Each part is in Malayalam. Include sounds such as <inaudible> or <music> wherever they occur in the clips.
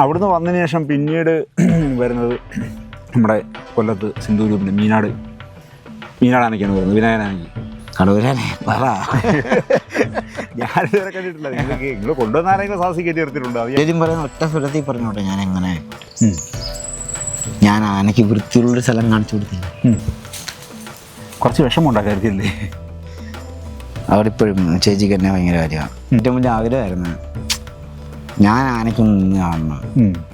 അവിടുന്ന് വന്നതിന് ശേഷം പിന്നീട് <clears throat> വരുന്നത് നമ്മുടെ കൊല്ലത്ത് സിന്ധു ഗ്രൂപ്പിന്റെ മീനാട് മീനാടാനയ്ക്കാണ് വരുന്നത് വിനായകനാനയ്ക്ക് കടൂരാനെ പറ. <laughs> ഞാനിതുവരെ കണ്ടിട്ടില്ല. നിങ്ങൾക്ക് നിങ്ങൾ കൊണ്ടുവന്ന ആരെങ്കിലും സാഹസി കയറ്റി എടുത്തിട്ടുണ്ടോ അത് ഞാൻ- ശരിക്കും പറയാൻ ഒറ്റ സ്വരത്തിൽ പറഞ്ഞോട്ടെ ഞാൻ എങ്ങനെ ഞാൻ ആനയ്ക്ക് വൃത്തിയുള്ളൊരു സ്ഥലം കാണിച്ചു കൊടുത്തില്ല. കുറച്ച് വിഷമം ഉണ്ടാക്കാറില്ലേ അവിടെ ഇപ്പോഴും ചേച്ചിക്ക് എന്നെ ഭയങ്കര കാര്യമാണ്. ഏറ്റവും വലിയ ആഗ്രഹമായിരുന്നു. ഞാൻ ആനയ്ക്ക് നിന്ന് കാണണം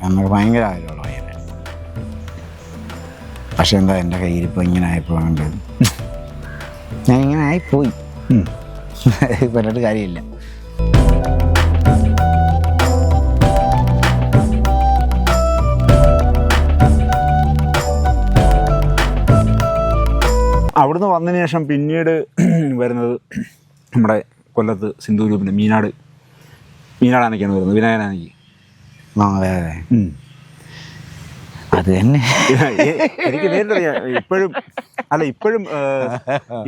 എന്നൊക്കെ ഭയങ്കര ആഗ്രഹമുള്ള ഭയങ്കര പക്ഷെ എന്താ എന്റെ കയ്യിൽ ഇപ്പോൾ ഇങ്ങനെ ആയിപ്പോണ്ട് ഞാൻ ഇങ്ങനെ ആയിപ്പോയി. പറഞ്ഞിട്ട് <laughs> കാര്യമില്ല. അവിടുന്ന് വന്നതിന് ശേഷം പിന്നീട് <clears throat> വരുന്നത് നമ്മുടെ കൊല്ലത്ത് സിന്ധു ഗ്രൂപ്പിന്റെ മീനാട് മീനാടാനയ്ക്കാണ് വരുന്നത്. വിനായനാനയ്ക്ക് ആ അതെ അതെ. അത് തന്നെ. എനിക്ക് നേരിട്ടറിയാം. ഇപ്പോഴും അല്ല ഇപ്പോഴും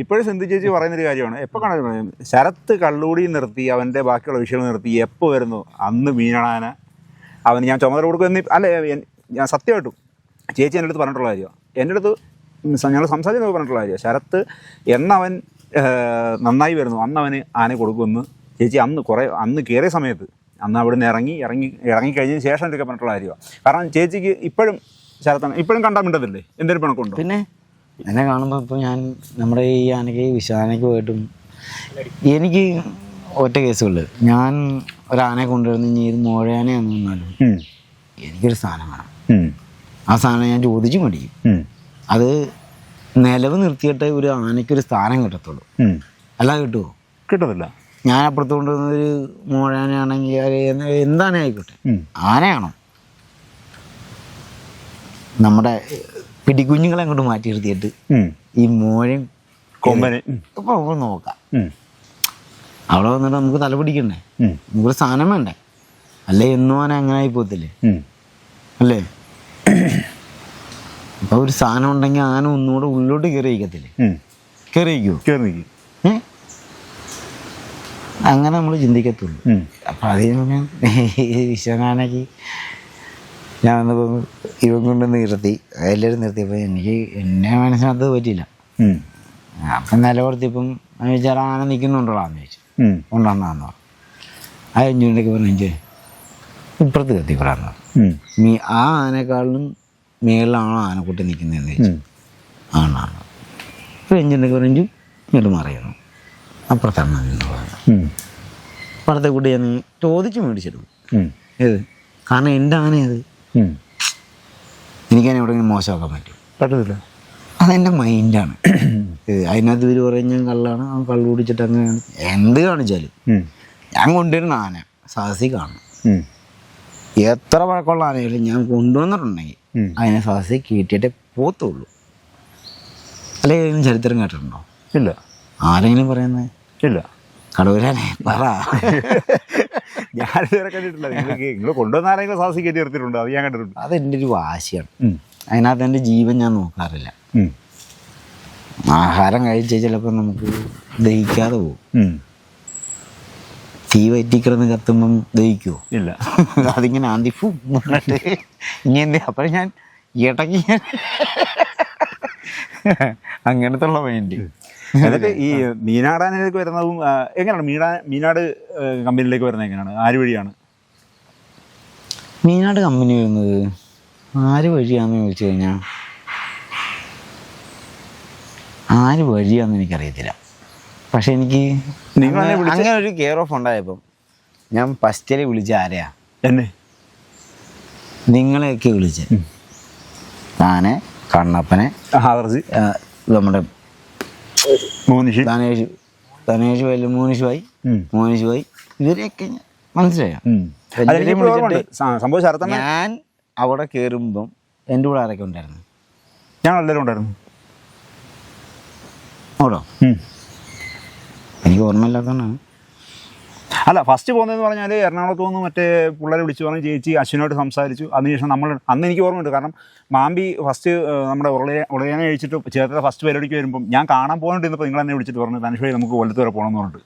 ഇപ്പോഴും സിന്ധു ചേച്ചി പറയുന്നൊരു കാര്യമാണ്. എപ്പോൾ കാണാൻ ശരത്ത് കള്ളൂടി നിർത്തി അവന്റെ ബാക്കിയുള്ള വിഷയങ്ങൾ നിർത്തി എപ്പോൾ വരുന്നു? അന്ന് മീനാടാന അവന് ഞാൻ ചുമതല കൊടുക്കും അല്ല ഞാൻ സത്യമായിട്ടും ചേച്ചി എന്റെ അടുത്ത് പറഞ്ഞിട്ടുള്ള കാര്യമാണ് എന്റെ അടുത്ത് ഞങ്ങൾ സംസാരിച്ച് പറഞ്ഞിട്ടുള്ള കാര്യമാണ് ശരത്ത് എന്നവൻ നന്നായി വരുന്നു. അന്ന് അവന് ആന കൊടുക്കുമെന്ന് ചേച്ചി അന്ന് കുറേ അന്ന് കയറിയ സമയത്ത് അന്ന് അവിടെ ഇറങ്ങി ഇറങ്ങി ഇറങ്ങി കഴിഞ്ഞതിന് ശേഷം എടുക്കാൻ പറഞ്ഞിട്ടുള്ള കാര്യമാണ് കാരണം ചേച്ചിക്ക് ഇപ്പോഴും ശരത്താണ് ഇപ്പോഴും കണ്ടാൽ മിണ്ടതില്ലേ എന്തെങ്കിലും പിണക്കുണ്ടോ പിന്നെ എന്നെ കാണുമ്പോൾ ഇപ്പോൾ ഞാൻ നമ്മുടെ ഈ ആനയ്ക്ക് വിശാനയ്ക്ക് പോയിട്ടും എനിക്ക് ഒറ്റ കേസുള്ളു. ഞാൻ ഒരാനയെ കൊണ്ടുവരുന്ന ഇനി ഇത് മോഴയാനയാന്ന് പറഞ്ഞാലും. എനിക്കൊരു സാധനം വേണം. ആ സാധനം ഞാൻ ചോദിച്ചു മേടിക്കും. അത് നിലവ് നിർത്തിയിട്ട് ഒരു ആനയ്ക്കൊരു സ്ഥാനം കിട്ടത്തുള്ളൂ. അല്ല അല്ലാതെ കിട്ടുമോ കിട്ടത്തില്ല. ഞാൻ അപ്പുറത്ത് കൊണ്ടുവന്നൊരു മോഴാനാണെങ്കിൽ എന്താണ് ആയിക്കോട്ടെ. ആനയാണോ? നമ്മുടെ പിടിക്കുഞ്ഞുങ്ങളെ അങ്ങോട്ട് മാറ്റി നിർത്തിയിട്ട്. ഈ മോഴയും കൊമ്പനെ. നമുക്ക് നോക്കാം. അവിടെ വന്നിട്ട് നമുക്ക് തല പിടിക്കണ്ടേ. നമുക്കൊരു സാധനം വേണ്ടേ? അല്ലേ എന്നും ആന അങ്ങനെ ആയി പോകത്തില്ലേ? അല്ലേ? അപ്പൊ ഒരു സാധനം ഉണ്ടെങ്കിൽ ആന ഒന്നുകൂടെ ഉള്ളിലോട്ട് കയറി വയ്ക്കത്തില്ലേ. കയറി ഇരിക്കുമോ കേറി നിൽക്ക്. ഏ? അങ്ങനെ നമ്മൾ ചിന്തിക്കത്തുള്ളൂ. അപ്പം അത് ഞാൻ വിശ്വനാനയ്ക്ക് ഞാൻ വന്നപ്പോൾ ഇവൻ കൊണ്ട് നിർത്തി എല്ലാവരും നിർത്തിയപ്പോൾ എനിക്ക് എന്നെ മനസ്സിനകത്ത് പറ്റിയില്ല. അപ്പം നിലവർത്തിയപ്പം ചോദിച്ചാൽ ആന നിൽക്കുന്നുണ്ടോളാന്ന് ചോദിച്ചു. കൊണ്ടുവന്നാന്ന് ഉണ്ടെന്നാന്ന് പറഞ്ഞു. ആ എഞ്ചിനൊക്കെ പറഞ്ഞു എനിക്ക് ഇപ്പുറത്ത് കത്തിക്കൂടാന്ന് പറഞ്ഞു. മീ ആ ആനേക്കാളിലും മേളിലാണോ ആനക്കുട്ടി നിൽക്കുന്നതെന്ന് ചോദിച്ചു. ആണാണ്. അപ്പോൾ എഞ്ചിനൊക്കെ പറഞ്ഞു ഇങ്ങോട്ട് അപ്പുറത്താണ് ഉം. അപ്പുറത്തെ കൂടി ഞാൻ ചോദിച്ച് മേടിച്ചിരുന്നു. ഏത്? കാരണം എന്റെ ആനയത്. എനിക്കതിനെ എവിടെയെങ്കിലും മോശമാക്കാൻ പറ്റും പറ്റത്തില്ല. അതെന്റെ മൈൻഡാണ്. അതിനകത്ത് ഇവർ പറയും ഞാൻ കള്ളാണ് അവൻ കള്ളു കുടിച്ചിട്ട് അങ്ങനെയാണ്. എന്ത് കാണിച്ചാലും. ഞാൻ കൊണ്ടുവരുന്ന ആന സാഹസി കാണും. എത്ര വഴക്കമുള്ള ആനയായാലും ഞാൻ കൊണ്ടുവന്നിട്ടുണ്ടെങ്കിൽ. അതിനെ സാഹസി കീട്ടിയിട്ടേ പോത്തുള്ളൂ അല്ലെങ്കിൽ ചരിത്രം കേട്ടിട്ടുണ്ടോ? ഇല്ല. ആരെങ്കിലും പറയുന്നത് ഇല്ല. കടൂരാനെ പറ. <laughs> ഞാനിതുവരെ കണ്ടിട്ടില്ല. നിങ്ങൾക്ക് നിങ്ങൾ കൊണ്ടുവന്ന ആരെങ്കിലും സാഹസി കയറ്റി എടുത്തിട്ടുണ്ട് അത് ഞാൻ കണ്ടിട്ടുണ്ട്. അതെന്റെ ഒരു വാശിയാണ്. അതിനകത്ത് എന്റെ ജീവൻ ഞാൻ നോക്കാറില്ല. ആഹാരം കഴിച്ച് ചിലപ്പോൾ നമുക്ക് ദഹിക്കാതെ പോകും. തീ വറ്റിക്കിടന്ന് കത്തുമ്പം ദഹിക്കുമോ ഇല്ല. <laughs> അതിങ്ങനെ ആന്തി ഫു എന്നിട്ട് ഇങ്ങനെ അപ്പോഴും ഞാൻ ഇടയ്ക്ക് അങ്ങനത്തെ ഉള്ള മൈൻഡ് <laughs> എന്നിട്ട് ഈ മീനാടാനിലേക്ക് വരുന്നതും എങ്ങനെയാണ്? മീനാ മീനാട് കമ്പനിയിലേക്ക് വരുന്നത് എങ്ങനെയാണ്? ആര് വഴിയാണ്? മീനാട് കമ്പനി വരുന്നത് ആര് വഴിയാന്ന് ചോദിച്ചു കഴിഞ്ഞാൽ ആര് വഴിയാന്ന് എനിക്കറിയത്തില്ല. പക്ഷെ എനിക്ക് നിങ്ങൾ അങ്ങനെ- ഒരു കെയർ ഓഫ് ഉണ്ടായപ്പം ഞാൻ ഫസ്റ്റിൽ വിളിച്ച ആരെയാ? എന്നെ? നിങ്ങളെയൊക്കെ വിളിച്ച്. താനെ കണ്ണപ്പനെ നമ്മുടെ മൂന്നിഷി ധനേഷ്. ധനേഷ് വല്ല മോനിഷ് പോയി. മോനിഷ് പോയി. ഇവരെയൊക്കെ മനസ്സിലായോ? സംഭവം ശരത്തമ്മ ഞാൻ അവിടെ കയറുമ്പം എന്റെ കൂടെ ആരൊക്കെ ഉണ്ടായിരുന്നു? ഞങ്ങൾ എല്ലാവരും ഉണ്ടായിരുന്നു. ഓടോ എനിക്ക് ഓർമ്മയില്ലാത്തതാണ് അല്ല ഫസ്റ്റ് പോകുന്നതെന്ന് പറഞ്ഞാൽ എറണാകുളത്ത് നിന്ന് മറ്റേ പിള്ളേരെ വിളിച്ചു പറഞ്ഞ് ചേച്ചി അശ്വിനോട് സംസാരിച്ചു. അതിനുശേഷം നമ്മൾ അന്ന് എനിക്ക് ഓർമ്മയുണ്ട് കാരണം മാമ്പി ഫസ്റ്റ് നമ്മുടെ ഉളയ ഉളയനെ കഴിച്ചിട്ട് ചേർത്ത ഫസ്റ്റ് പരിപാടിക്ക് വരുമ്പം ഞാൻ കാണാൻ പോകുന്നുണ്ട് നിങ്ങൾ എന്നെ വിളിച്ചിട്ട് പറഞ്ഞു ധനുഷ് നമുക്ക് കൊല്ലത്ത് വരെ പോകണമെന്ന് പറഞ്ഞിട്ട്.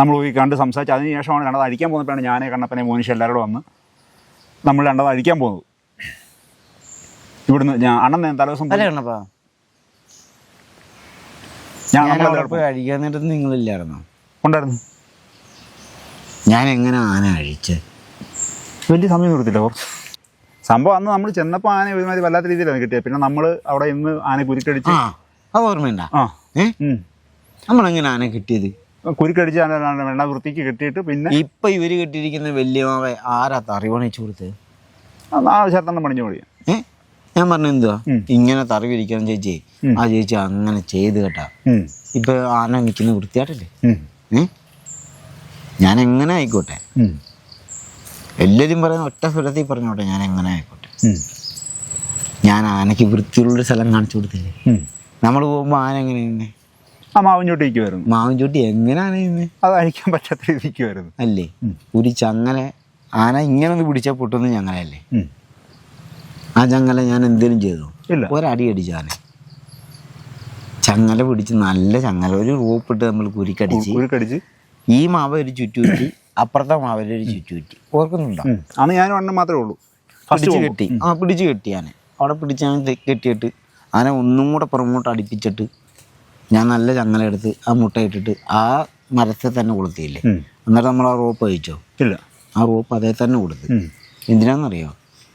നമ്മൾ പോയി കണ്ട് സംസാരിച്ച് അതിന് ശേഷമാണ് കണ്ടത് അടിക്കാൻ പോകുന്നപ്പോഴാണ് ഞാനേ കണ്ണപ്പനെ മോനിഷ എല്ലാവരോടും വന്ന് നമ്മൾ കണ്ടത് അഴിക്കാൻ പോകുന്നത്. ഇവിടുന്ന് ഞാൻ അണ്ണൻ തലേദിവസം ഞാൻ അഴിക്കാൻ നേരത്ത് നിങ്ങളില്ലായിരുന്നോ? ഉണ്ടായിരുന്നു. ഞാൻ എങ്ങനെ ആന അഴിച്ച്? വലിയ സമയം കൊടുത്തില്ല കുറച്ച്. സംഭവം അന്ന് നമ്മൾ ചെന്നപ്പോൾ ആന ഒരുമാതിരി വല്ലാത്ത രീതിയിലാണ് കിട്ടിയത് പിന്നെ നമ്മൾ അവിടെ ഇന്ന് ആന കുരുക്കടിച്ച് ആ അത് ഓർമ്മയുണ്ട? ആ. ഏ? ഉം. നമ്മളെങ്ങനെ ആന കിട്ടിയത്? കുരുക്കടിച്ച് ആന വെണ്ണ വൃത്തിക്ക് കിട്ടിയിട്ട് പിന്നെ ഇപ്പൊ ഇവർ കെട്ടിയിരിക്കുന്ന വലിയ മാവ ആരാ തറി പണിച്ചു കൊടുത്തത്? ആ ശരത്തണ്ണം പണിഞ്ഞു പൊളിയാ ഏ? ഞാൻ പറഞ്ഞു എന്തുവാ? ഉം. ഇങ്ങനെ തറി വിരിക്കണം ചേച്ചി. ഉം. ആ ചേച്ചി അങ്ങനെ ചെയ്ത് കേട്ടാ. ഉം. ഇപ്പൊ ആന നിൽക്കുന്ന വൃത്തിയായിട്ടല്ലേ? ഉം. ഏ? ഞാൻ എങ്ങനെ ആയിക്കോട്ടെ എല്ലാരും എല്ലാവരും പറയുന്ന ഒറ്റ സ്വരത്തിൽ പറഞ്ഞോട്ടെ ഞാൻ എങ്ങനെ ആയിക്കോട്ടെ ഞാൻ ആനയ്ക്ക് വൃത്തിയുള്ളൊരു സ്ഥലം കാണിച്ചു കൊടുത്തില്ലേ? നമ്മൾ പോകുമ്പോൾ ആന എങ്ങനെ നിന്നെ ആ മാവൻ ചോട്ടിരിക്കുമായിരുന്നു മാവൻ ചൂട്ടി എങ്ങനെയാണ് നിന്നെ അത് അഴിക്കാൻ പറ്റാത്ത രീതിക്കുമായിരുന്നു അല്ലേ. ഒരു ചങ്ങല ആന ഇങ്ങനെ ഒന്ന് പിടിച്ചാൽ പൊട്ടുന്ന ചങ്ങലയല്ലേ ആ ചങ്ങല ഞാൻ എന്തേലും ചെയ്തു? ഇല്ല. ഒരടി അടിച്ചു ആന. ചങ്ങല പിടിച്ച് നല്ല ചങ്ങല ഒരു റോപ്പിട്ട് നമ്മൾ കുരുക്കടിച്ച് കുരുക്കടിച്ച് ഈ മാവ ഒരു ചുറ്റുപറ്റി അപ്പുറത്തെ മാവിൽ ഒരു ചുറ്റുപറ്റി ഓർക്കുന്നുണ്ടോ? അന്ന് ഞാൻ വണ്ണം മാത്രമേ ഉള്ളൂ. പിടിച്ച് കെട്ടി. ആ പിടിച്ച് കെട്ടി ഞാൻ അവിടെ പിടിച്ച് ഞാൻ കെട്ടിയിട്ട് അങ്ങനെ ഒന്നും കൂടെ പുറമോട്ട് അടുപ്പിച്ചിട്ട് ഞാൻ നല്ല ചങ്ങല എടുത്ത് ആ മുട്ട ഇട്ടിട്ട് ആ മരത്തെ തന്നെ കൊളുത്തിയില്ലേ? അന്നേരം എന്നിട്ട് നമ്മൾ ആ റോപ്പ് അയച്ചോ ഇല്ല. ആ റോപ്പ് അതേ തന്നെ കൊടുത്ത് എന്തിനാണെന്നറിയോ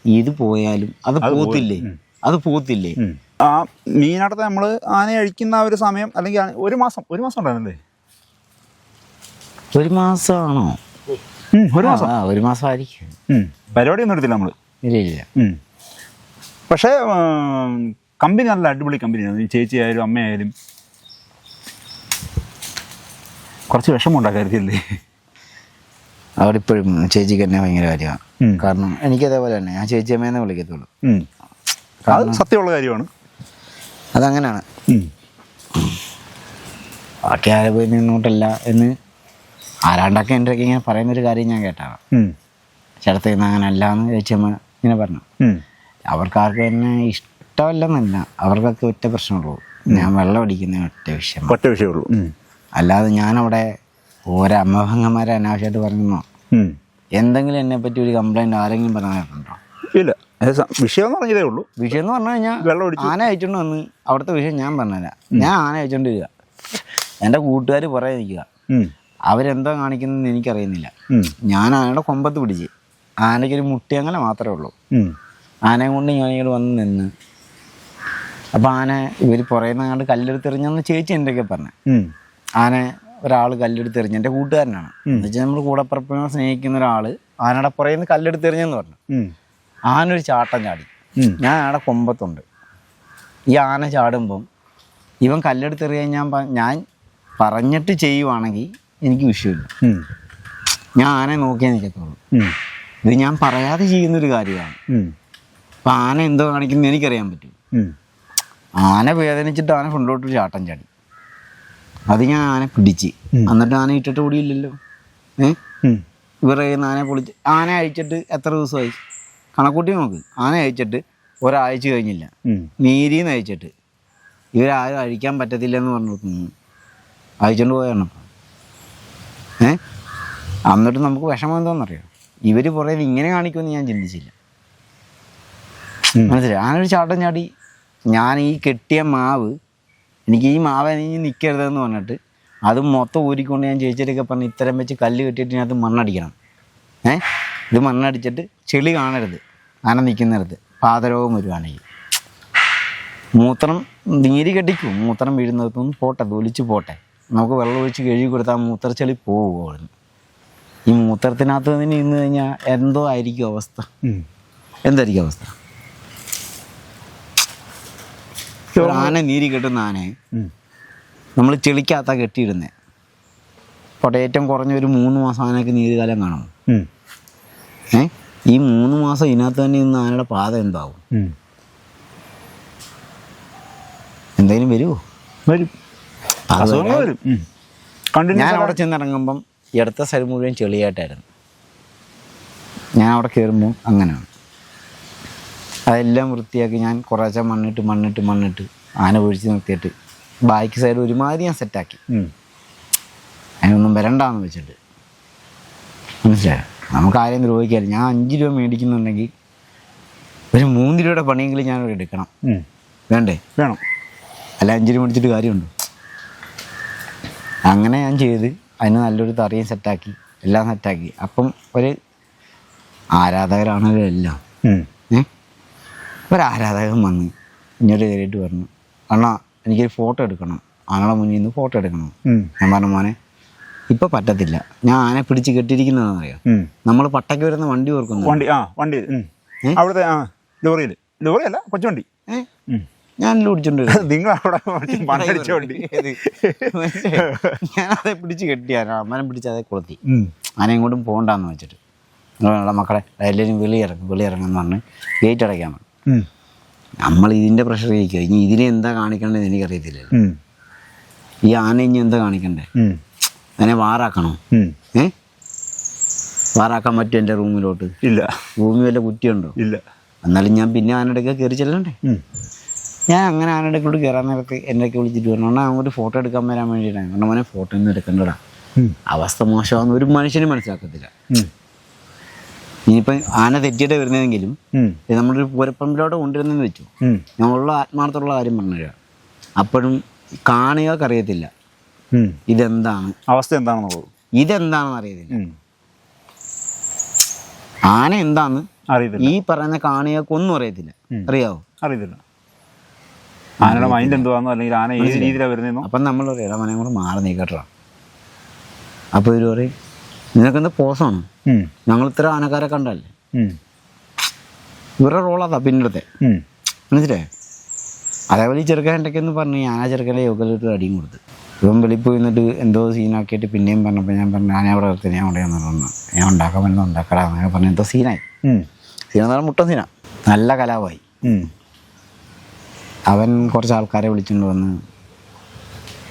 ഇത് പോയാലും അത് പോത്തില്ലേ? അത് പോത്തില്ലേ? ആ മീനടത്ത് നമ്മൾ ആന അഴിക്കുന്ന ആ ഒരു സമയം അല്ലെങ്കിൽ ഒരു മാസം ഒരു മാസം ഉണ്ടായിരുന്നല്ലേ? ഒരു മാസമാണോ? ഒരു മാസം. ആ ഒരു മാസമായിരിക്കും. പരിപാടി പരിപാടിയൊന്നും എടുത്തില്ല നമ്മൾ ഇല്ല ഇല്ല. പക്ഷേ കമ്പനി നല്ല അടിപൊളി കമ്പനിയാണ്. ചേച്ചി ആയാലും അമ്മയായാലും. കുറച്ച് വിഷമം ഉണ്ടാക്കരുതല്ലേ അവിടെ ഇപ്പോഴും ചേച്ചിക്ക് തന്നെ ഭയങ്കര കാര്യമാണ്. കാരണം എനിക്ക് അതേപോലെ തന്നെ. ഞാൻ ചേച്ചി അമ്മയെന്നെ വിളിക്കത്തുള്ളൂ. അത് സത്യമുള്ള കാര്യമാണ്. അതങ്ങനെയാണ്. ബാക്കി ആരെ പോയി നിന്നോട്ടല്ല എന്ന് ആരാണ്ടൊക്കെ എന്റെ ഒക്കെ ഇങ്ങനെ പറയുന്നൊരു കാര്യം ഞാൻ കേട്ടാണ്. ചേട്ടത്തിൽ നിന്ന് അങ്ങനെ അല്ല എന്ന് ചേച്ചിയമ്മ ഇങ്ങനെ പറഞ്ഞു. അവർക്കാർക്ക് തന്നെ എന്നെ ഇഷ്ടമല്ലെന്നല്ല. അവർക്കൊക്കെ ഒറ്റ പ്രശ്നമുള്ളൂ. ഞാൻ വെള്ളം അടിക്കുന്ന ഒറ്റ വിഷയം. ഒറ്റ വിഷയമുള്ളൂ. അല്ലാതെ ഞാനവിടെ ഓരോ അമ്മഭംഗന്മാരെ അനാവശ്യമായിട്ട് പറഞ്ഞോ. എന്തെങ്കിലും എന്നെ പറ്റി ഒരു കംപ്ലൈന്റ് ആരെങ്കിലും പറഞ്ഞിട്ടുണ്ടോ ഇല്ല. വിഷയം എന്ന് പറഞ്ഞതേ ഉള്ളൂ. വിഷയം എന്ന് പറഞ്ഞു കഴിഞ്ഞാൽ വെള്ളം ആന അയച്ചോണ്ട് വന്ന് അവിടുത്തെ വിഷയം ഞാൻ പറഞ്ഞുതരാം. ഞാൻ ആന അയച്ചോണ്ട് വരിക. എന്റെ കൂട്ടുകാർ പുറകെ നിൽക്കുക. അവരെന്തോ കാണിക്കുന്നതെന്ന് എനിക്കറിയുന്നില്ല. ഞാൻ ആനയുടെ കൊമ്പത്ത് പിടിച്ച്. ആനയ്ക്കൊരു മുട്ടിയങ്ങനെ മാത്രമേ ഉള്ളൂ. ആനയെ കൊണ്ട് ഞാൻ ഇങ്ങോട്ട് വന്ന് നിന്ന്. അപ്പോൾ ആന ഇവർ പുറയുന്ന കണ്ട് കല്ലെടുത്തെറിഞ്ഞെന്ന് ചേച്ചി എന്റെയൊക്കെ പറഞ്ഞു. ആന ഒരാൾ കല്ലെടുത്തെറിഞ്ഞ്. എന്റെ കൂട്ടുകാരനാണ്. എന്ന് വെച്ചാൽ നമ്മൾ കൂടപ്പുറപ്പിനെ സ്നേഹിക്കുന്ന ഒരാൾ ആനയുടെ പുറയുന്ന നിന്ന് കല്ലെടുത്തെറിഞ്ഞെന്ന് പറഞ്ഞു. ആന ഒരു ചാട്ടം ചാടി. ഞാൻ ആടെ കൊമ്പത്തുണ്ട്. ഈ ആന ചാടുമ്പം ഇവൻ കല്ലെടുത്തെറിയാൻ ഞാൻ ഞാൻ പറഞ്ഞിട്ട് ചെയ്യുവാണെങ്കിൽ എനിക്ക് വിഷയമില്ല. ഞാൻ ആനയെ നോക്കിയേ നിൽക്കത്തുള്ളൂ. ഇത് ഞാൻ പറയാതെ ചെയ്യുന്നൊരു കാര്യമാണ്. അപ്പം ആന എന്തോ കാണിക്കുന്നത് എനിക്കറിയാൻ പറ്റും. ആന വേദനിച്ചിട്ട് ആന ഫ്രണ്ടിലോട്ടൊരു ചാട്ടം ചാടി. അത് ഞാൻ ആന പിടിച്ച്. എന്നിട്ട് ആന ഇട്ടിട്ട് ഓടിയില്ലല്ലോ ഏ. ഇവരുടെ ആനയെ പൊളിച്ച് ആന അഴിച്ചിട്ട് എത്ര ദിവസമായി? കണക്കൂട്ടി നോക്ക്. ആന അയച്ചിട്ട് ഒരാഴ്ച കഴിഞ്ഞില്ല. നീരിന്ന് അയച്ചിട്ട് ഇവരാരും അഴിക്കാൻ പറ്റത്തില്ല എന്ന് പറഞ്ഞു അയച്ചോണ്ട് പോയാണ് ഏ? എന്നിട്ട് നമുക്ക് വിഷമം എന്താണെന്നറിയോ ഇവർ പുറകിൽ ഇങ്ങനെ കാണിക്കുമെന്ന് ഞാൻ ചിന്തിച്ചില്ല. മനസ്സിലായി? ഞാനൊരു ചാട്ടം ചാടി ഞാൻ ഈ കെട്ടിയ മാവ് എനിക്ക് ഈ മാവ് ഇനി നിൽക്കരുതെന്ന് പറഞ്ഞിട്ട് അത് മൊത്തം ഊരിക്കൊണ്ട് ഞാൻ ചേച്ചിയൊക്കെ പറഞ്ഞ് ഇത്തരം വെച്ച് കല്ല് കെട്ടിയിട്ട് ഇതിനകത്ത് മണ്ണടിക്കണം. ഏ? ഇത് മണ്ണടിച്ചിട്ട് ചെളി കാണരുത്. ആന നിൽക്കുന്നിടത്ത് പാതരോഗം വരുവാണെങ്കിൽ. മൂത്രം നീര് കെട്ടിക്കും? മൂത്രം വീഴുന്നതൊന്നും പോട്ടെ തൊലിച്ച് പോട്ടെ. നമുക്ക് വെള്ളം ഒഴിച്ച് കഴുകി കൊടുത്താൽ മൂത്രച്ചെളി പോവുമോ ഈ മൂത്രത്തിനകത്ത് നിന്ന് ഇന്ന് കഴിഞ്ഞാൽ എന്തോ ആയിരിക്കും അവസ്ഥ. എന്തായിരിക്കും അവസ്ഥ? ഒരു ആന നീരി കെട്ടുന്ന ആനയെ. നമ്മൾ ചെളിക്കകത്താ കെട്ടിയിടുന്നത് പോട്ടെ ഏറ്റവും കുറഞ്ഞ ഒരു മൂന്ന് മാസം ആനയ്ക്ക് നീര് കാലം കാണും ഏ? ഈ മൂന്ന് മാസം ഇതിനകത്ത് തന്നെ ഇന്ന് ആനയുടെ പാത എന്താവും. എന്തെങ്കിലും വരുമോ വരും. അസുഖങ്ങൾ വരും. ഞാൻ അവിടെ ചെന്നിറങ്ങുമ്പം ഈ അടുത്ത സ്ഥലം മുഴുവൻ ചെളിയായിട്ടായിരുന്നു. ഞാൻ അവിടെ കയറുമ്പോൾ അങ്ങനെയാണ് അതെല്ലാം വൃത്തിയാക്കി ഞാൻ കുറേശ്ശെ മണ്ണിട്ട് മണ്ണിട്ട് മണ്ണിട്ട് ആന ഒഴിച്ച് നിർത്തിയിട്ട് ബാക്കി സൈഡ് ഒരുമാതിരി ഞാൻ സെറ്റാക്കി. അതിനൊന്നും വരണ്ടാന്ന് വെച്ചിട്ട്. മനസ്സിലായോ? നമുക്ക് ആരെയും ദ്രോഹിക്കാറ് ഞാൻ അഞ്ച് രൂപ മേടിക്കുന്നുണ്ടെങ്കിൽ ഒരു മൂന്ന് രൂപയുടെ പണിയെങ്കിലും ഞാനിവിടെ എടുക്കണം. വേണ്ടേ? വേണം. അല്ല അഞ്ച് രൂപ മേടിച്ചിട്ട് കാര്യമുണ്ടോ? അങ്ങനെ ഞാൻ ചെയ്ത് അതിന് നല്ലൊരു തറിയും സെറ്റാക്കി എല്ലാം സെറ്റാക്കി അപ്പം ഒരു ആരാധകരാണല്ലോ എല്ലാം ഏഹ് ഒരു ആരാധകൻ വന്ന് ഇങ്ങോട്ട് കയറിയിട്ട് പറഞ്ഞു അണ്ണാ എനിക്കൊരു ഫോട്ടോ എടുക്കണം. ആങ്ങളെ മുന്നിൽ നിന്ന് ഫോട്ടോ എടുക്കണം. ഞാൻ പറഞ്ഞു മോനെ ഇപ്പം പറ്റത്തില്ല. ഞാൻ ആനെ പിടിച്ച് കെട്ടിയിരിക്കുന്നതെന്ന് അറിയാം നമ്മൾ പട്ടയ്ക്ക് വരുന്ന വണ്ടി ഓർക്കുന്നു വണ്ടി ആ വണ്ടി. അവിടുത്തെ ലോറിയിൽ ലോറിയല്ല കൊച്ചുവണ്ടി. <laughs> ഞാൻ ഓടിച്ചോണ്ടിരുന്നു. നിങ്ങൾ അവിടെ ഞാൻ ഞാനതെ പിടിച്ച് കെട്ടിയാലോ അമ്മനെ പിടിച്ച് അതേ കൊളുത്തി. അങ്ങനെ ആനെ എങ്ങോട്ടും പോകണ്ടെന്ന് വെച്ചിട്ട്. മക്കളെ എല്ലാവരും വെളിയിറങ്ങും വെളിയിറങ്ങുമെന്ന് പറഞ്ഞ് ഗേറ്റ് അടയ്ക്കാൻ പറഞ്ഞു. നമ്മൾ ഇതിന്റെ പ്രഷർ കഴിക്കുക ഇനി ഇതിനെ എന്താ കാണിക്കേണ്ടത് എനിക്കറിയത്തില്ലല്ലോ. ഉം. ഈ ആന ഇനി എന്താ കാണിക്കണ്ടേ? അതിനെ വാറാക്കണോ. ഏ? വാറാക്കാൻ പറ്റും എന്റെ റൂമിലോട്ട്? ഇല്ല. റൂമിൽ വല്ല കുറ്റിയുണ്ടോ? ഇല്ല. എന്നാലും ഞാൻ പിന്നെ ആനയുടെ കയറി ചെല്ലണ്ടേ. ഞാൻ അങ്ങനെ ആനയുടെക്കൂടെ കയറാൻ നേരത്ത് എന്നെയൊക്കെ വിളിച്ചിട്ട് പറഞ്ഞു അണ്ണാ അങ്ങോട്ട് ഫോട്ടോ എടുക്കാൻ വരാൻ വേണ്ടിയിട്ടാണ് കാരണം മോനെ ഫോട്ടോ ഒന്നും എടുക്കണ്ടടാ. അവസ്ഥ മോശമാണെന്ന് ഒരു മനുഷ്യനും മനസ്സിലാക്കത്തില്ല. ഇനിയിപ്പം ആന തെറ്റിയിട്ട് വരുന്നതെങ്കിലും നമ്മളൊരു പൂരപ്പമ്പിലോട്ട് കൊണ്ടുവരുന്നെന്ന് വെച്ചു. ഞങ്ങളുള്ള ആത്മാർത്ഥമുള്ള കാര്യം പറഞ്ഞുതരാം അപ്പോഴും കാണികൾക്ക് അറിയത്തില്ല. ഇതെന്താണ്? അവസ്ഥ എന്താണെന്നുള്ളത്. ഇതെന്താണെന്ന് അറിയത്തില്ല. ആന എന്താന്ന് അറിയത്തില്ല. ഈ പറയുന്ന കാണികൾക്ക് ഒന്നും അറിയത്തില്ല അറിയാവോ? അറിയത്തില്ല. ആനയുടെ മൈൻഡ് എന്തുവാന്നോ അല്ലെങ്കിൽ ആന ഏത് രീതിയിലാണ് വരുന്നതെന്നോ അപ്പം നമ്മൾ പറയും എടാ മനെ കൂടെ മാറി നീക്കട്ടോ അപ്പോൾ ഇവർ പറയും നിനക്കെന്ത് പോസാണ്. ഞങ്ങൾ ഇത്ര ആനക്കാരെ കണ്ടല്ലേ. ഇവരുടെ റോളാതാ പിന്നിടത്തെ ഉം. മനസ്സിലായോ? അതേപോലെ ഈ ചെറുക്കൻ എന്ന് പറഞ്ഞു ഞാൻ ആ ചെറുക്കന്റെ യോഗലിട്ട് അടിയും കൊടുത്ത്. ഇവൻ വെളിപ്പോയി പോയി നിന്നിട്ട് എന്തോ സീനാക്കിയിട്ട് പിന്നെയും പറഞ്ഞപ്പോൾ ഞാൻ പറഞ്ഞു ഞാൻ അവിടെ നിർത്തി ഞാൻ അവിടെ പറഞ്ഞു ഞാൻ ഉണ്ടാക്കാൻ പറ്റുന്ന ഉണ്ടാക്കടാ അങ്ങനെ പറഞ്ഞു എന്തോ സീനായി. സീന എന്ന് പറഞ്ഞാൽ മുട്ട സീന നല്ല കലാവായി. അവൻ കുറച്ച് ആൾക്കാരെ വിളിച്ചുകൊണ്ട് വന്ന്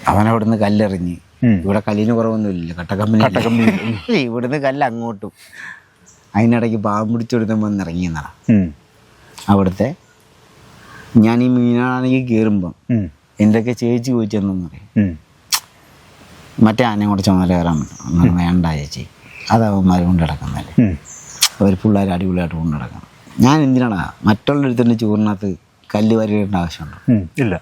അവൻ അവിടുന്ന് കല്ലെറിഞ്ഞ്. ഇവിടെ കല്ലിന് കുറവൊന്നുമില്ല കട്ടക്കമ്പനി കട്ടക്കമ്പനി. <laughs> ഇവിടുന്ന് കല്ല് അങ്ങോട്ടും. അതിനിടയ്ക്ക് പാമ്പ് പിടിച്ചെടുത്തുമ്പോൾ വന്ന് ഇറങ്ങി എന്നാ അവിടുത്തെ ഞാൻ ഈ മീനാണെങ്കിൽ കയറുമ്പം. എന്തൊക്കെ ചേച്ചി ചോദിച്ചെന്നു പറയും. മറ്റേ ആനയും കൂടെ ചുമതല കയറാൻ പറ്റും വേണ്ട ചേച്ചി. അത് അവന്മാർ കൊണ്ട് കിടക്കുന്നല്ലേ അവർ പിള്ളേർ അടിപൊളിയായിട്ട് കൊണ്ട് കിടക്കണം ഞാൻ എന്തിനാണ് മറ്റുള്ള ചോറിനകത്ത് കല്ല് വരേണ്ട ആവശ്യമുണ്ടോ? ഇല്ല.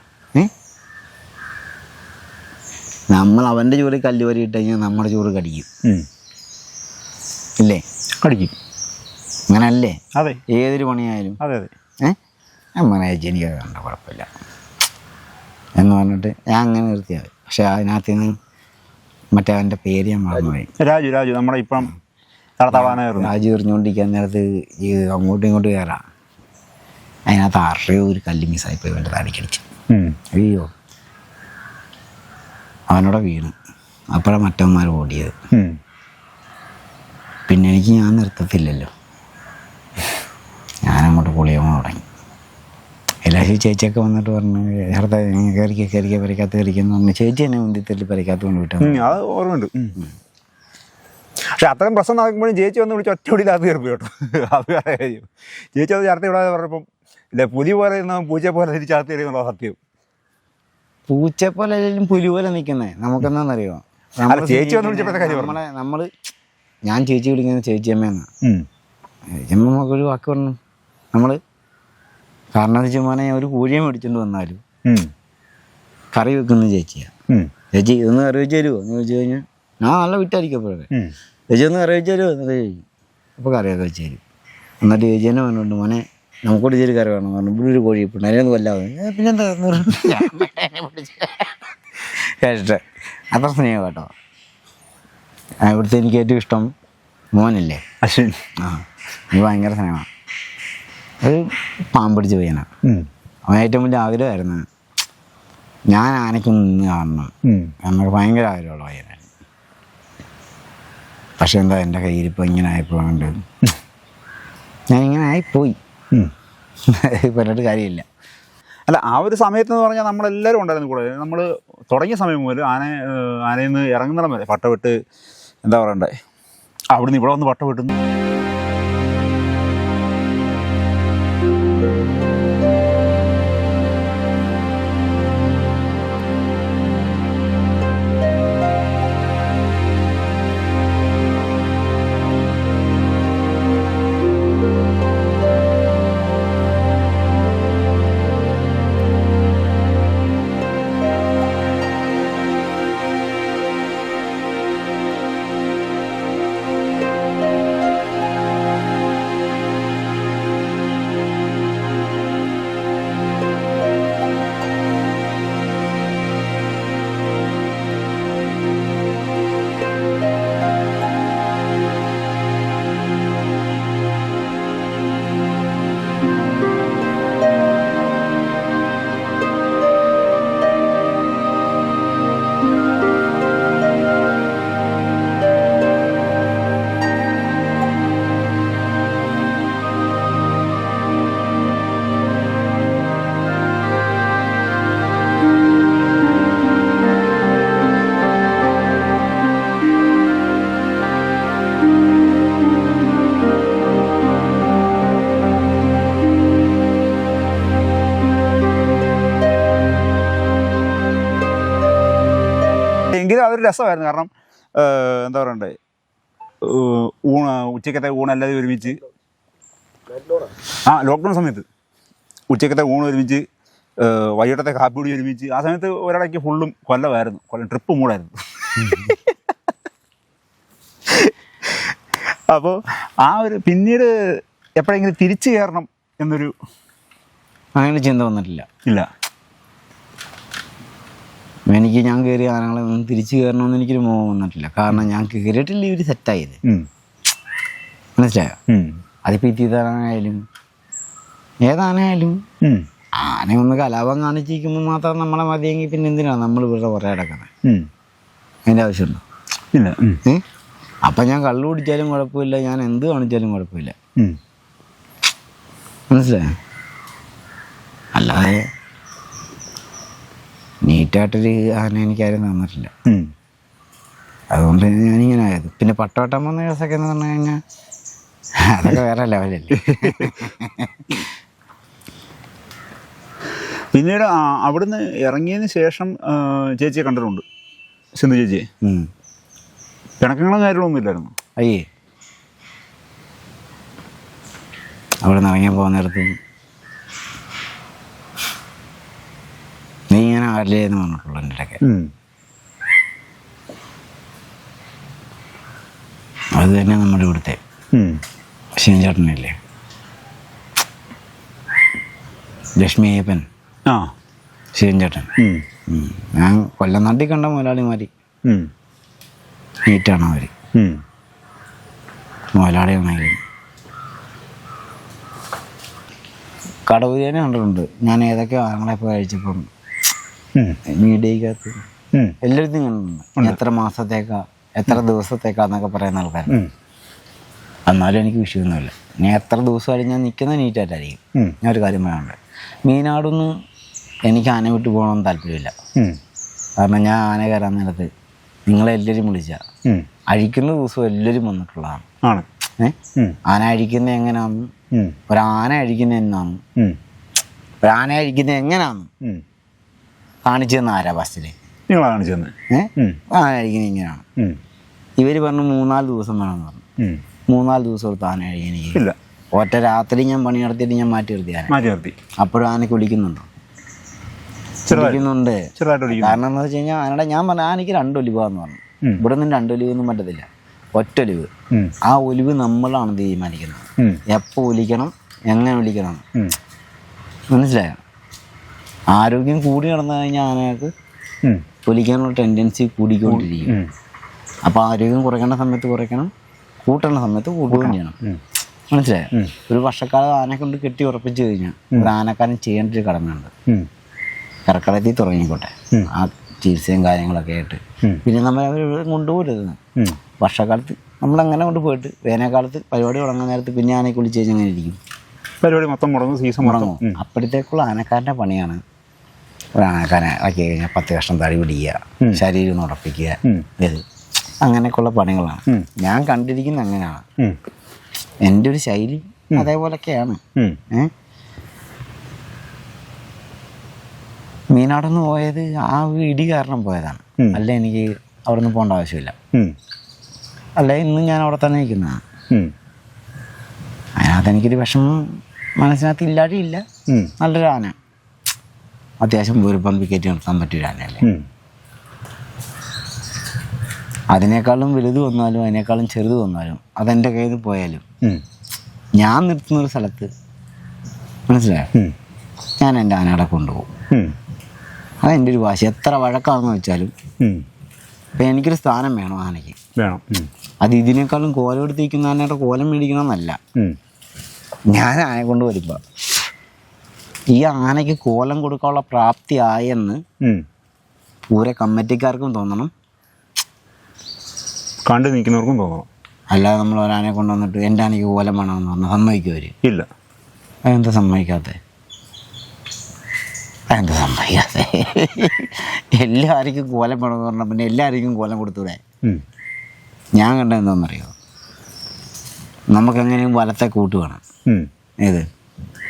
നമ്മൾ അവന്റെ ചോറ് കല്ല് വരിയിട്ട് കഴിഞ്ഞാൽ നമ്മുടെ ചോറ് കടിക്കും. ഇല്ലേ? കടിക്കും. അങ്ങനല്ലേ? അതെ. ഏതൊരു പണിയായാലും. അതെ അതെ. ഏഹ് അങ്ങനെ എനിക്ക് കണ്ട കുഴപ്പമില്ല. എന്ന് പറഞ്ഞിട്ട് ഞാൻ അങ്ങനെ നിർത്തിയത് പക്ഷെ അതിനകത്ത് നിന്ന് മറ്റേ അവന്റെ പേര് ഞാൻ മറന്നുപോയി. രാജു രാജു നമ്മുടെ ഇപ്പം രാജു എറിഞ്ഞുകൊണ്ടിരിക്കാൻ നേരത്ത് ഈ അങ്ങോട്ടും ഇങ്ങോട്ടും കയറാം. അതിനകത്ത് അറേ ഒരു കല്ല് മിസ്സായിപ്പോയി അവന്റെ തലക്കടിച്ച് അയ്യോ. അവനോടെ വീണു. അപ്പോഴാണ് മറ്റവന്മാർ ഓടിയത്. പിന്നെ എനിക്ക് ഞാൻ നിർത്തത്തില്ലല്ലോ. ഞാനങ്ങോട്ട് പൊളിയാൻ തുടങ്ങി. എല്ലാശി ചേച്ചിയൊക്കെ വന്നിട്ട് പറഞ്ഞു ചേർത്ത കയറിക്ക കയറിക്ക പരിക്കാത്ത കയറിക്കെന്ന്. പറഞ്ഞു ചേച്ചി എന്നെ മുന്തിത്തല്ലി പരിക്കാത്ത കൊണ്ട് വിട്ടു. അത് ഓർമ്മയുണ്ട്. പക്ഷെ അത്രയും പ്രശ്നം നടക്കുമ്പോഴും ചേച്ചി വന്ന് വിളിച്ച് ഒറ്റ ഒടിയിലാത്ത കയറി കേട്ടോ. അത് ചേച്ചി അത് ചേർത്ത് വിടാതെ പറഞ്ഞപ്പം ഇല്ല പുലി പോലെ ഇരുന്നാൽ പൂച്ച പോലെ തിരിച്ചകത്ത് കയറിയെന്നുള്ള സത്യം. പൂച്ച പോലെ അല്ലെങ്കിലും പുലി പോലെ നിൽക്കുന്നേ. നമുക്കെന്താണെന്നറിയോ? അല്ല, ചേച്ചി വന്ന് വിളിച്ചപ്പോഴത്തെ കാര്യം നമ്മളെ നമ്മൾ ഞാൻ ചേച്ചി വിളിക്കുന്നത് ചേച്ചിയമ്മയെന്നാ ഉം. ചേച്ചിയമ്മ നമുക്കൊരു വാക്ക് പറഞ്ഞു. നമ്മൾ കാരണം ചുമ്മാനെ ഒരു കോഴിയെ മേടിച്ചോണ്ട് വന്നാലും ഉം. കറി വെക്കുന്ന ചേച്ചിയാ. ഉം. ചേച്ചി ഇതൊന്ന് കറി വെച്ച് തരുമോ എന്ന് ചോദിച്ചു കഴിഞ്ഞാൽ ഞാൻ നല്ല വിട്ടായിരിക്കും അപ്പോഴേ. ഉം. ചേച്ചി ഒന്ന് കറി വെച്ച് തരുമോ എന്നൊക്കെ ചോദിക്കും അപ്പോൾ കറിയൊക്കെ വെച്ച് തരും. എന്നിട്ട് ചേച്ചി തന്നെ പറഞ്ഞിട്ടുണ്ട് മോനെ നമുക്കൂടി കറി വേണം പറഞ്ഞു. ഇവിടെ ഒരു കോഴി ഇപ്പം അതിനൊന്നും കൊല്ലാതെ "ഏ, പിന്നെന്താ? കേട്ടിട്ട്. അത്ര സ്നേഹം കേട്ടോ. ഇവിടുത്തെ എനിക്ക് ഏറ്റവും ഇഷ്ടം മോനല്ലേ? അശ്വിൻ. ആ എനിക്ക് ഭയങ്കര സ്നേഹമാണ്. ഒരു പാമ്പിടിച്ച് പയ്യനാണ്. അവൻ ഏറ്റവും വലിയ ആഗ്രഹമായിരുന്നു. ഞാൻ ആനയ്ക്ക് നിന്ന് കാണണം എന്നൊക്കെ ഭയങ്കര ആഗ്രഹമുള്ള പയ്യനാണ് പക്ഷെ എന്താ എന്റെ കയ്യിൽ ഇപ്പോൾ ഇങ്ങനെ ആയിപ്പോണ്ട് ഞാൻ ഇങ്ങനെ ആയിപ്പോയി. <laughs> പറഞ്ഞിട്ട് കാര്യമില്ല. അല്ല ആ ഒരു സമയത്ത് എന്ന് പറഞ്ഞാൽ നമ്മളെല്ലാവരും ഉണ്ടായിരുന്നു കൂടെ. നമ്മൾ തുടങ്ങിയ സമയം മുതൽ ആന ആനയിൽ നിന്ന് ഇറങ്ങുന്നിടം വരെ പട്ടവിട്ട് എന്താ പറയണ്ടേ? അവിടുന്ന് ഇവിടെ വന്ന് പട്ടവിട്ടുന്നു അതൊരു രസമായിരുന്നു. കാരണം എന്താ പറയണ്ടേ? ഊണ് ഉച്ചക്കത്തെ ഊണെല്ലാം ഒരുമിച്ച്. ആ ലോക്ക്ഡൗൺ സമയത്ത്. ഉച്ചക്കത്തെ ഊണ് ഒരുമിച്ച് വൈകിട്ടത്തെ കാപ്പി കൂടി ഒരുമിച്ച്. ആ സമയത്ത് ഒരിടയ്ക്ക് ഫുള്ളും കൊല്ലമായിരുന്നു. കൊല്ലം ട്രിപ്പ് മൂടായിരുന്നു. <laughs> അപ്പോൾ ആ ഒരു പിന്നീട് എപ്പോഴെങ്കിലും തിരിച്ചു കയറണം എന്നൊരു അങ്ങനെ ചിന്ത വന്നിട്ടില്ല. ഇല്ല. എനിക്ക് ഞാൻ കയറി ആനകളെ ഒന്നും തിരിച്ചു കയറണമെന്ന് എനിക്കൊരു മോഹം വന്നിട്ടില്ല. കാരണം ഞാൻ കയറിയിട്ടില്ല ഇവർ സെറ്റായത്. മനസ്സിലായോ? അതിപ്പോ അതിപ്പോൾ ഇത്തിത്താനായാലും ഏതാനായാലും. ആന ഒന്ന് കലാപം കാണിച്ചിരിക്കുമ്പോൾ മാത്രം നമ്മളെ മതിയെങ്കിൽ പിന്നെ എന്തിനാണ് നമ്മൾ ഇവിടെ കുറേ അടക്കുന്നത് അതിന്റെ അതിന്റെ ആവശ്യമുണ്ടോ? ഇല്ല. അപ്പം ഞാൻ കള്ളു കുടിച്ചാലും കുഴപ്പമില്ല ഞാൻ എന്ത് കാണിച്ചാലും കുഴപ്പമില്ല. മനസ്സിലായോ? അല്ലാതെ നീറ്റായിട്ടൊരു ആന എനിക്കാരും തന്നിട്ടില്ല. അതുകൊണ്ട് ഞാനിങ്ങനെ ആയത്. പിന്നെ പട്ടവട്ടം വന്ന ദിവസമൊക്കെ എന്ന് പറഞ്ഞു കഴിഞ്ഞാൽ അതൊക്കെ വേറെ ലെവലല്ലേ <laughs> പിന്നീട് അവിടുന്ന് ഇറങ്ങിയതിന് ശേഷം ചേച്ചിയെ കണ്ടിട്ടുണ്ട്. സിന്ധു ചേച്ചിയെ. പിണക്കങ്ങളും കാര്യങ്ങളൊന്നും ഇല്ലായിരുന്നു. അയ്യേ. അവിടെ നിന്ന് ഇറങ്ങി പോകുന്നിടത്ത് നീ ഇങ്ങനെ ആരില്ലേ എന്ന് പറഞ്ഞിട്ടുള്ളൂ എന്റെ ഇടയ്ക്ക്. അത് തന്നെ നമ്മുടെ ഇവിടുത്തെ ശിവചേട്ടനല്ലേ ശിവൻചേട്ടനില്ലേ ലക്ഷ്മി അയ്യപ്പൻ. ആ. ശിവൻചേട്ടൻ. ഞാൻ കൊല്ലം നാട്ടിൽ കണ്ട മുതലാളിമാരി. ഉം. നീറ്റാണ് അവർ. മുതലാളിയാണെങ്കിലും. കടവുതേനെ കണ്ടിട്ടുണ്ട്. ഞാൻ ഏതൊക്കെ ആങ്ങളെ പോയി കഴിച്ചപ്പം. മീഡിയക്കകത്ത്. എല്ലായിടത്തും കണ്ടിട്ടുണ്ട് എത്ര മാസത്തേക്കാ എത്ര ദിവസത്തേക്കാന്നൊക്കെ പറയുന്ന ആൾക്കാർ. എന്നാലും എനിക്ക് വിഷയമൊന്നുമില്ല. ഞാൻ എത്ര ദിവസമായാലും ഞാൻ നിൽക്കുന്ന നീറ്റായിട്ടായിരിക്കും. ഞാൻ ഒരു കാര്യം പറയാനുണ്ട് മീനാടൊന്നും എനിക്ക് ആന വിട്ട് പോകണമെന്ന് താല്പര്യമില്ല. കാരണം ഞാൻ ആന കയറാൻ നേരത്ത് നിങ്ങളെല്ലാവരും വിളിച്ച. അഴിക്കുന്ന ദിവസം എല്ലാവരും വന്നിട്ടുള്ളതാണ്. ആണ്. ഏഹ് ഉം. ആന അഴിക്കുന്നത് എങ്ങനെയാന്ന്. ഒരാന അഴിക്കുന്നത് എന്നാന്ന്? ഒരാന അഴിക്കുന്നത് എങ്ങനെയാന്ന്. കാണിച്ചു തന്ന ആരാ ബസ്സിൽ നിങ്ങളാ കാണിച്ചെന്ന് ഏ? ഉം. ആന അഴിക്കുന്നത് ഇങ്ങനെയാണ്. ഇവർ പറഞ്ഞു മൂന്നാൽ ദിവസം വേണമെന്ന് പറഞ്ഞു. മൂന്നാൽ ദിവസം എടുത്ത് ആന അഴിക്കാൻ ഇല്ല. ഒറ്റ രാത്രി ഞാൻ പണി നടത്തിയിട്ട് ഞാൻ മാറ്റി നിർത്തി ആന. മാറ്റി നിർത്തി. അപ്പോഴും ആനയ്ക്ക് വിളിക്കുന്നുണ്ടോ? വിളിക്കുന്നുണ്ട്. കാരണം എന്ന് വെച്ച് കഴിഞ്ഞാൽ ആനയുടെ ഞാൻ പറഞ്ഞു ആനയ്ക്ക് രണ്ട് ഒലിവാന്ന് പറഞ്ഞു. ഇവിടെ നിന്ന് രണ്ട് ഒലിവൊന്നും പറ്റത്തില്ല. ഒറ്റൊലിവ് ആ ഒലിവ് നമ്മളാണ് തീരുമാനിക്കുന്നത്. എപ്പോൾ ഒലിക്കണം എങ്ങനെ ഒലിക്കണം. മനസ്സിലായോ? ആരോഗ്യം കൂടി നടന്നു കഴിഞ്ഞാൽ ആനകൾക്ക് പൊലിക്കാനുള്ള ടെൻഡൻസി കൂടിക്കൊണ്ടിരിക്കും. അപ്പൊ അപ്പോൾ ആരോഗ്യം കുറയ്ക്കേണ്ട സമയത്ത് കുറയ്ക്കണം കൂട്ടേണ്ട സമയത്ത് കൂട്ടുകയും ചെയ്യണം. മനസ്സിലായോ? ഒരു വർഷക്കാലം ആന കൊണ്ട് കെട്ടി ഉറപ്പിച്ചു കഴിഞ്ഞാൽ ഒരു ആനക്കാരൻ ചെയ്യേണ്ട ഒരു കടമയുണ്ട്. ഉം. കറക്കളത്തിൽ തുടങ്ങിക്കോട്ടെ. ആ ചികിത്സയും കാര്യങ്ങളൊക്കെ ആയിട്ട്. പിന്നെ നമ്മൾ അവർ കൊണ്ടുപോകരുത്. നമ്മൾ വർഷക്കാലത്ത് നമ്മളങ്ങനെ കൊണ്ടുപോയിട്ട് വേനൽക്കാലത്ത് പരിപാടി തുടങ്ങുന്ന നേരത്ത് പിന്നെ ആനയെ കുളിച്ച് കഴിഞ്ഞാൽ അങ്ങനെ ഇരിക്കും. പരിപാടി മൊത്തം മുടങ്ങും സീസൺ മുടങ്ങും. അപ്പോഴത്തേക്കുള്ള ആനക്കാരന്റെ പണിയാണ് ഒരു ആനക്കാരനെ ആക്കി കഴിഞ്ഞാൽ പത്ത് കഷ്ണം തടി പിടിക്കുക ശരീരം ഒന്ന് ഉറപ്പിക്കുക. ഇത്. അങ്ങനെയൊക്കെയുള്ള പണികളാണ്. ഞാൻ കണ്ടിരിക്കുന്നത് അങ്ങനെയാണ്. എന്റെ ഒരു ശൈലി അതേപോലൊക്കെയാണ് മീനാടന്ന് പോയത് ആ ഇടി കാരണം പോയതാണ്. അല്ല എനിക്ക് അവിടെ നിന്ന് പോകേണ്ട ആവശ്യമില്ല. അല്ല ഇന്നും ഞാൻ അവിടെ തന്നെ നിൽക്കുന്നതാണ്. അതിനകത്ത് എനിക്കൊരു വിഷമം മനസ്സിനകത്ത് ഇല്ലാതെയില്ല ഉം. നല്ലൊരു ആന. അത്യാവശ്യം വീർപ്പം വിക്കറ്റ് നിർത്താൻ ആനയല്ലേ ഉം. അതിനേക്കാളും വലുത് വന്നാലും അതിനേക്കാളും ചെറുത് വന്നാലും അതെന്റെ കയ്യിൽ നിന്ന് പോയാലും ഞാൻ നിർത്തുന്ന ഒരു സ്ഥലത്ത് മനസ്സിലായോ? ഞാൻ എന്റെ ആനകളെ കൊണ്ടുപോകും. അതെന്റെ ഒരു വാശി. എത്ര വഴക്കാണെന്ന് വെച്ചാലും. ഇപ്പം എനിക്കൊരു സ്ഥാനം വേണം ആനയ്ക്ക്. വേണം. അത് ഇതിനേക്കാളും കോലം എടുത്തിരിക്കുന്ന ആനയുടെ കോലം മേടിക്കണമെന്നല്ല. ഞാൻ ആനയെ കൊണ്ട് വരുമ്പോൾ ഈ ആനയ്ക്ക് കോലം കൊടുക്കാനുള്ള പ്രാപ്തി ആയെന്ന്. പൂര കമ്മിറ്റിക്കാർക്കും തോന്നണം. കണ്ടു നിൽക്കുന്നവർക്കും തോന്നണം. അല്ലാതെ നമ്മൾ ഒരാനെ കൊണ്ടുവന്നിട്ട് എന്റെ ആനയ്ക്ക് കോലം വേണമെന്ന് പറഞ്ഞാൽ സമ്മതിക്കും അവർ ഇല്ല. അതെന്താ സമ്മതിക്കാത്ത? അതെന്താ സമ്മതിക്കാത്ത? എല്ലാവർക്കും കോലം വേണമെന്ന് പറഞ്ഞാൽ പിന്നെ എല്ലാവർക്കും കോലം കൊടുത്തൂടെ. ഞാൻ കണ്ട നമുക്ക് നമുക്കെങ്ങനെയും വലത്തെ കൂട്ട് വേണം. ഏത്?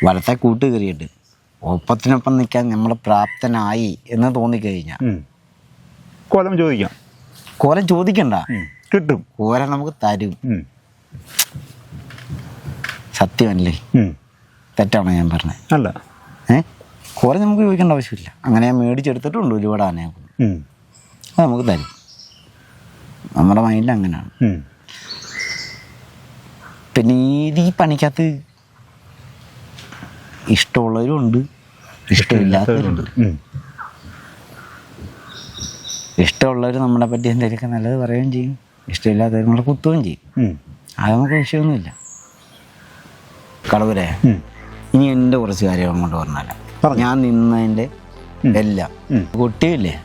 വലത്തെ കൂട്ട് കയറിയിട്ട്. ഒപ്പത്തിനൊപ്പം നിൽക്കാൻ നമ്മൾ പ്രാപ്തനായി എന്ന് തോന്നിക്കഴിഞ്ഞാൽ. കോലം ചോദിക്കാം. കോലം ചോദിക്കണ്ട. കിട്ടും. കോലം നമുക്ക് തരും. സത്യമല്ലേ? തെറ്റാണോ ഞാൻ പറഞ്ഞത് അല്ല. ഏ? കോലം നമുക്ക് ചോദിക്കേണ്ട ആവശ്യമില്ല. അങ്ങനെ ഞാൻ മേടിച്ചെടുത്തിട്ടുണ്ട് ഒരുപാട് ആനയെ. അത് നമുക്ക് തരും. നമ്മുടെ മൈൻഡിൽ അങ്ങനെയാണ്. പിന്നെ ഈ പണിക്കകത്ത് ഇഷ്ടമുള്ളവരും ഉണ്ട് ഇഷ്ടമില്ലാത്തവരുണ്ട്. ഇഷ്ടമുള്ളവർ നമ്മളെ പറ്റി എന്തെങ്കിലുമൊക്കെ നല്ലത് പറയുകയും ചെയ്യും. ഇഷ്ടമില്ലാത്തവർ നമ്മളെ കുത്തുകയും ചെയ്യും. അത് നമുക്ക് വിഷയമൊന്നുമില്ല കളവരെ ഇനി എന്റെ കുറച്ച് കാര്യം അങ്ങോട്ട് പറഞ്ഞാല ഞാൻ നിന്നതിന്റെ എല്ലാം. കുട്ടിയില്ലേ?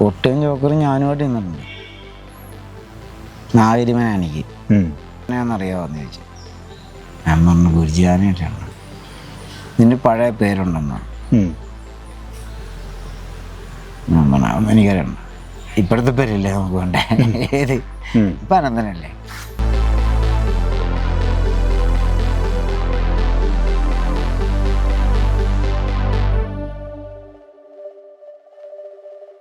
കൊട്ടിയും ചോക്കറും ഞാനുമായിട്ട് നിന്നിട്ടുണ്ട്. നാഗരിമന എനിക്ക്. എന്നാന്നറിയാമെന്ന് ചോദിച്ചു. ഞാൻ പറഞ്ഞു ഗുരുജാനായിട്ടാണ് നിന്റെ പഴയ പേരുണ്ടെന്ന്. എനിക്കറിയണം ഞാൻ പറഞ്ഞു "അതൊന്നും എനിക്കറിയണ്ട ഇപ്പോഴത്തെ പേരില്ലേ നമുക്ക് വേണ്ടേ? ഏത്? ഇപ്പം അനന്തനല്ലേ?